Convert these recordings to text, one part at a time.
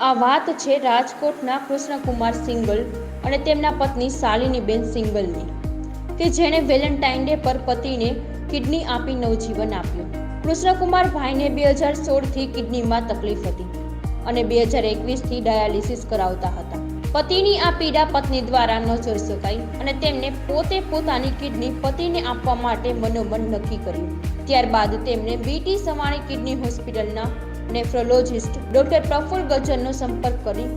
આ વાત છે રાજકોટના કૃષ્ણકુમાર સિંગલ અને તેમના પત્ની શાલિનીબેન સિંગલની, કે જેણે વેલેન્ટાઇન ડે પર પતિને કિડની આપી નવજીવન આપ્યું. કૃષ્ણકુમાર ભાઈને બે હજાર સોળથી કિડનીમાં તકલીફ હતી અને બે હજાર એકવીસથી ડાયાલિસિસ કરાવતા હતા. પતિની આ પીડા પત્ની દ્વારા ન જોઈ શકાય અને તેમને પોતે પોતાની કિડની પતિને આપવા માટે મનોમન નક્કી કર્યું. ત્યારબાદ તેમણે બીટી સવાણી કિડની હોસ્પિટલના નેફ્રોલોજિસ્ટ ડોક્ટર પ્રફુલ ગજ્જરનો સંપર્ક કરી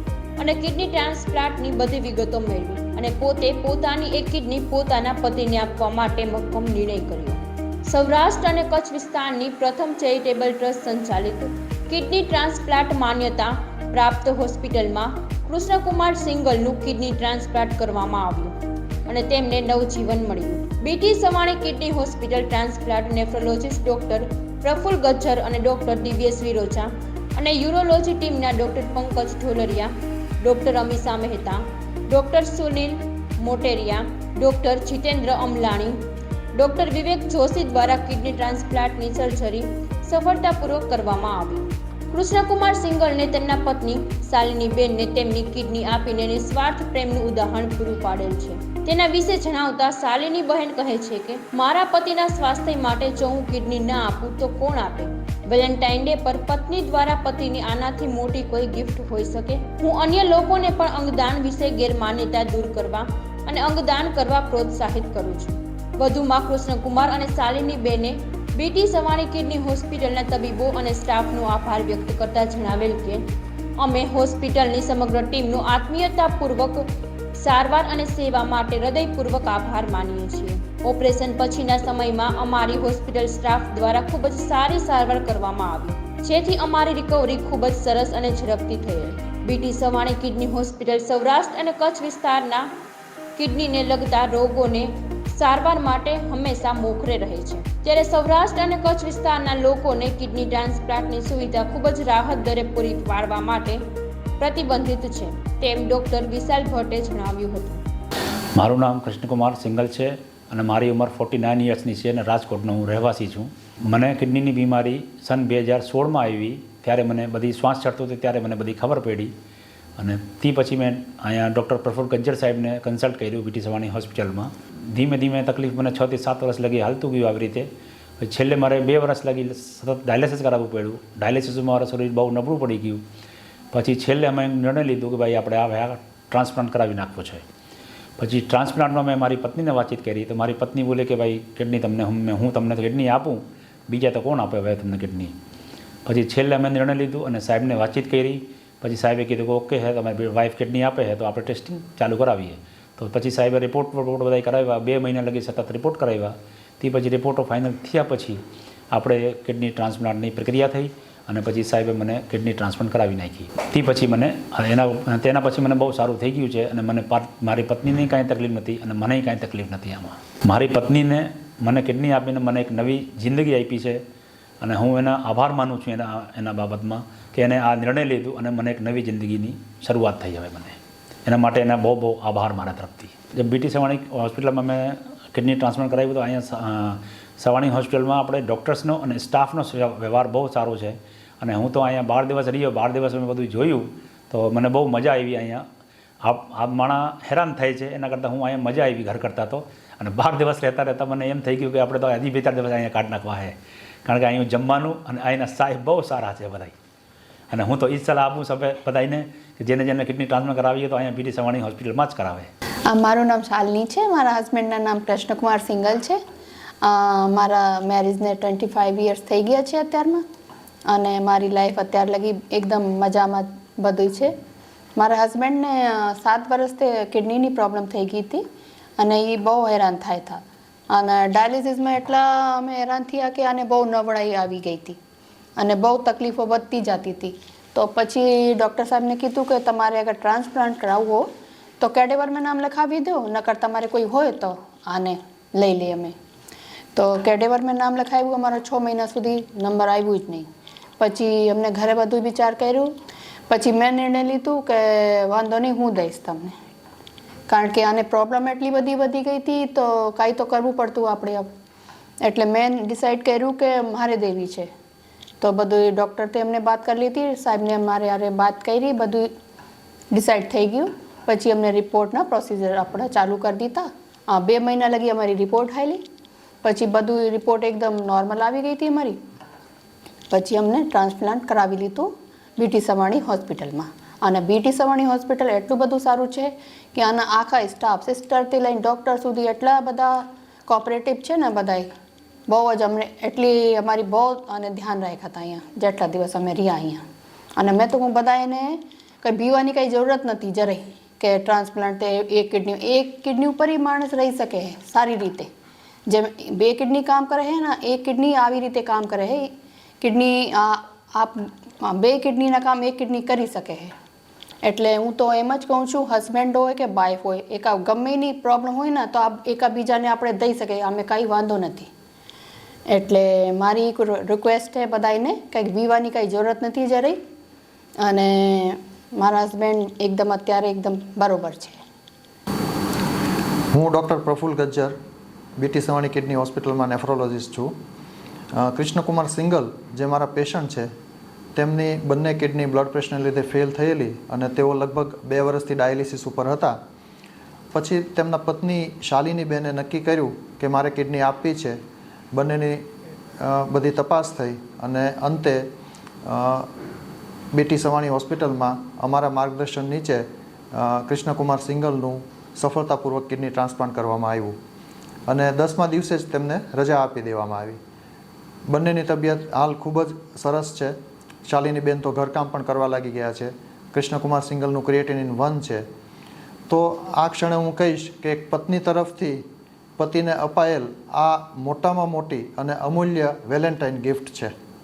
અને કિડની ટ્રાન્સપ્લાન્ટની બધી વિગતો મેળવી અને પોતે પોતાની એક કિડની પોતાના પતિને આપવા માટે મક્કમ નિર્ણય કર્યો. સૌરાષ્ટ્ર અને કચ્છ વિસ્તારની પ્રથમ ચેરિટેબલ ટ્રસ્ટ સંચાલિત કિડની ટ્રાન્સપ્લાન્ટ માન્યતા પ્રાપ્ત હોસ્પિટલમાં કૃષ્ણકુમાર સિંગલનું કિડની ટ્રાન્સપ્લાન્ટ કરવામાં આવ્યું અને તેમને નવજીવન મળ્યું. BT Savani kidney hospital transplant nephrologist doctor Praful Gajjar અને ડોક્ટર દિવ્યેશ વિરોચા અને યુરોલોજી ટીમના doctor Pankaj Dholariya, doctor Amisha Mehta, doctor Sunil Moteriya, doctor Jitendra Amlani, doctor Vivek Joshi દ્વારા કિડની ટ્રાન્સપ્લાન્ટની સર્જરી સફળતાપૂર્વક કરવામાં આવી. કૃષ્ણકુમાર સિંગલને તેમના પત્ની શાલિની બેનને તેમની કિડની આપીને નિસ્વાર્થ પ્રેમનું ઉદાહરણ પૂરું પાડેલ છે. તેના વિશે જણાવતા શાલિની બહેન કહે છે કે, મારા પતિના સ્વાસ્થ્ય માટે જો હું કિડની ના આપું, તો કોણ આપે? વેલેન્ટાઇન ડે પર પત્ની દ્વારા પતિની આનાથી મોટી કોઈ ગિફ્ટ હોઈ શકે? હું અન્ય લોકોને પણ અંગદાન વિશે ગેરમાન્યતા દૂર કરવા અને અંગદાન કરવા પ્રોત્સાહિત કરું છું. વધુમાં કૃષ્ણકુમાર અને શાલિની બેને બીટી સવાણી કિડની હોસ્પિટલના તબીબો અને સ્ટાફનો આભાર વ્યક્ત કરતા જણાવેલ કે, અમે હોસ્પિટલની સમગ્ર ટીમનો આત્મીયતાપૂર્વક સારવાર અને સેવા માટે હૃદયપૂર્વક આભાર માનીએ છીએ. ઓપરેશન પછીના સમયમાં અમારી હોસ્પિટલ સ્ટાફ દ્વારા ખૂબ જ સારી સારવાર કરવામાં આવી. જેથી અમારી રિકવરી ખૂબ જ સરસ અને ઝડપથી થયેલ. BT Savani kidney hospital Saurashtra અને કચ્છ વિસ્તારના કિડનીને લગતા રોગોને સારવાર માટે હંમેશા મોખરે રહે છે. ત્યારે સૌરાષ્ટ્ર અને કચ્છ વિસ્તારના લોકોને કિડની ટ્રાન્સપ્લાન્ટની સુવિધા ખૂબ જ રાહત દરે પૂરી પાડવા માટે પ્રતિબંધિત છે, તેમ ડોક્ટર વિશાલ ભટ્ટે જણાવ્યું હતું. મારું નામ કૃષ્ણકુમાર સિંગલ છે અને મારી ઉંમર ફોર્ટી નાઇન યર્સની છે અને રાજકોટનો હું રહેવાસી છું. મને કિડનીની બીમારી સન બે હજાર સોળમાં આવી, ત્યારે મને બધી શ્વાસ ચડતો હતો, ત્યારે મને બધી ખબર પડી અને તે પછી મેં અહીંયા ડૉક્ટર પ્રફુલ કંજર સાહેબને કન્સલ્ટ કર્યું બીટી સવાણી હોસ્પિટલમાં ધીમે ધીમે તકલીફ મને છથી સાત વર્ષ લગી હાલતું ગયું આવી રીતે. છેલ્લે મારે બે વર્ષ લગી સતત ડાયાલિસિસ કરાવવું પડ્યું. ડાયાલિસિસમાં મારું શરીર બહુ નબળું પડી ગયું. પછી છેલ્લે અમે નિર્ણય લીધો કે ભાઈ આપણે આ આ ટ્રાન્સપ્લાન્ટ કરાવી નાખવો છે. પછી ટ્રાન્સપ્લાન્ટમાં મેં મારી પત્નીને વાતચીત કરી તો મારી પત્ની બોલે કે ભાઈ કિડની તમને હું તમને કિડની આપું. બીજા તો કોણ આપે હવે તમને કિડની? પછી છેલ્લે અમે નિર્ણય લીધું અને સાહેબને વાતચીત કરી. પછી સાહેબે કીધું કે ઓકે હે, તમારી વાઈફ કિડની આપે છે તો આપણે ટેસ્ટિંગ ચાલુ કરાવીએ. તો પછી સાહેબે રિપોર્ટ રિપોર્ટ બધા કરાવ્યા. બે મહિના લગી સતત રિપોર્ટ કરાવ્યા. તે પછી રિપોર્ટો ફાઇનલ થયા પછી આપણે કિડની ટ્રાન્સપ્લાન્ટની પ્રક્રિયા થઈ અને પછી સાહેબે મને કિડની ટ્રાન્સપ્લાન્ટ કરાવી નાખી. તે પછી મને, એના, તેના પછી મને બહુ સારું થઈ ગયું છે અને મને મારી પત્નીને કાંઈ તકલીફ નથી અને મને કાંઈ તકલીફ નથી આમાં. મારી પત્નીને મને કિડની આપીને મને એક નવી જિંદગી આપી છે અને હું એના આભાર માનું છું એના એના બાબતમાં કે એને આ નિર્ણય લીધું અને મને એક નવી જિંદગીની શરૂઆત થઈ હવે મને. એના માટે એના બહુ બહુ આભાર મારા તરફથી. જે બીટી સવાણી હોસ્પિટલમાં મેં કિડની ટ્રાન્સપ્લાન્ટ કરાવ્યું તો અહીંયા સવાણી હોસ્પિટલમાં આપણે ડૉક્ટર્સનો અને સ્ટાફનો વ્યવહાર બહુ સારો છે. અને હું તો અહીંયા બાર દિવસ રહ્યો, બાર દિવસ મેં બધું જોયું, તો મને બહુ મજા આવી અહીંયા. આ માણા હેરાન થાય છે, એના કરતાં હું અહીંયા મજા આવી ઘર કરતાં તો. અને બાર દિવસ રહેતા રહેતા મને એમ થઈ ગયું કે આપણે તો હજી બે ચાર દિવસ અહીંયા કાઢ નાખવા છે કારણ કે અહીંયા જમવાનું અને અહીંના સાહેબ બહુ સારા છે બધા અને હું તો એ જ સલાહ આપું સભે બધાને કે જેને જેને કિડની ટ્રાન્સફર કરાવીએ તો અહીંયા બીટી સવાણી હોસ્પિટલમાં જ કરાવે. મારું નામ શાલની છે, મારા હસબન્ડના નામ કૃષ્ણકુમાર સિંગલ છે. મારા મેરેજને ટ્વેન્ટી ફાઇવ યર્સ થઈ ગયા છે અત્યારમાં. અને મારી લાઈફ અત્યાર લગી એકદમ મજામાં બધું છે. મારા હસબન્ડને સાત વર્ષથી કિડનીની પ્રોબ્લેમ થઈ ગઈ હતી અને એ બહુ હેરાન થાય હતા અને ડાયાલિસિસમાં એટલા અમે હેરાન થયા કે આને બહુ નબળાઈ આવી ગઈ હતી. અને બહુ તકલીફો વધતી જતી હતી. તો પછી ડૉક્ટર સાહેબને કીધું કે તમારે અગર ટ્રાન્સપ્લાન્ટ કરાવવું તો કેડેવરમાં નામ લખાવી દો નકર તમારે કોઈ હોય તો આને લઈ લઈએ અમે. તો કેડેવરમાં નામ લખાવ્યું, અમારો છ મહિના સુધી નંબર આવ્યું જ નહીં. પછી અમને ઘરે બધું વિચાર કર્યું. પછી મેં નિર્ણય લીધું કે વાંધો નહીં, હું દઈશ તમને. કારણ કે આને પ્રોબ્લેમ એટલી બધી વધી ગઈ હતી, તો કાંઈ તો કરવું પડતું આપણે એટલે મેં ડિસાઈડ કર્યું કે મારે દેવી છે. તો બધું ડૉક્ટર તો એમને વાત કરી લીધી. સાહેબને અમારે યારે વાત કરી, બધું ડિસાઇડ થઈ ગયું. પછી અમને રિપોર્ટના પ્રોસિજર આપણે ચાલુ કરી દીધા. બે મહિના લગી અમારી રિપોર્ટ આવેલી પછી બધું રિપોર્ટ એકદમ નોર્મલ આવી ગઈ હતી અમારી. પછી અમને ટ્રાન્સપ્લાન્ટ કરાવી લીધું બીટી સવાણી હોસ્પિટલમાં અને બીટી સવાણી હોસ્પિટલ એટલું બધું સારું છે કે આના આખા સ્ટાફ સિસ્ટરથી લઈને ડૉક્ટર સુધી એટલા બધા કોઓપરેટિવ છે ને બધાય. બહુ જ અમને એટલી અમારી બહુ અને ધ્યાન રાખ્યા હતા અહીંયા, જેટલા દિવસ અમે રહ્યા અહીંયા. અને મેં તો હું બધા એને કંઈ બીવાની કંઈ જરૂરત નથી, જરાય. કે ટ્રાન્સપ્લાન્ટ તે એક કિડની એક કિડની ઉપર માણસ રહી શકે સારી રીતે. જેમ બે કિડની કામ કરે છે ને એક કિડની આવી રીતે કામ કરે છે. કિડની આપ બે કિડનીના કામ એક કિડની કરી શકે છે. એટલે હું તો એમ જ કહું છું, હસબન્ડ હોય કે વાઈફ હોય એક ગમે એની પ્રોબ્લેમ હોય ને, તો આ એકાબીજાને આપણે દઈ શકીએ, અમે કાંઈ વાંધો નથી. એટલે મારી એક રિક્વેસ્ટ છે બધાને કંઈક પીવાની કાંઈ જરૂરત નથી જરાય અને મારા હસબન્ડ એકદમ અત્યારે એકદમ બરોબર છે. હું doctor Praful Gajjar BT Savani kidney હોસ્પિટલમાં નેફ્રોલોજિસ્ટ છું. કૃષ્ણકુમાર સિંગલ જે મારા પેશન્ટ છે, તેમની બંને કિડની બ્લડ પ્રેશરને લીધે ફેલ થયેલી અને તેઓ લગભગ બે વર્ષથી ડાયાલિસિસ ઉપર હતા. પછી તેમના પત્ની શાલિની બેને નક્કી કર્યું કે મારે કિડની આપવી છે. બંનેની બધી તપાસ થઈ અને અંતે બેટી સવાણી હોસ્પિટલમાં અમારા માર્ગદર્શન નીચે કૃષ્ણકુમાર સિંગલનું સફળતાપૂર્વક કિડની ટ્રાન્સપ્લાન્ટ કરવામાં આવ્યું. અને દસમા દિવસે જ તેમને રજા આપી દેવામાં આવી. બંનેની તબિયત હાલ ખૂબ જ સરસ છે. શાલિની બેન તો ઘરકામ પણ કરવા લાગી ગયા છે. કૃષ્ણકુમાર સિંગલનું ક્રિએટિનિન વન છે. તો આ ક્ષણે હું કહીશ કે એક પત્ની તરફથી પતિને અપાયેલ આ મોટામાં મોટી અને અમૂલ્ય વેલેન્ટાઇન ગિફ્ટ છે.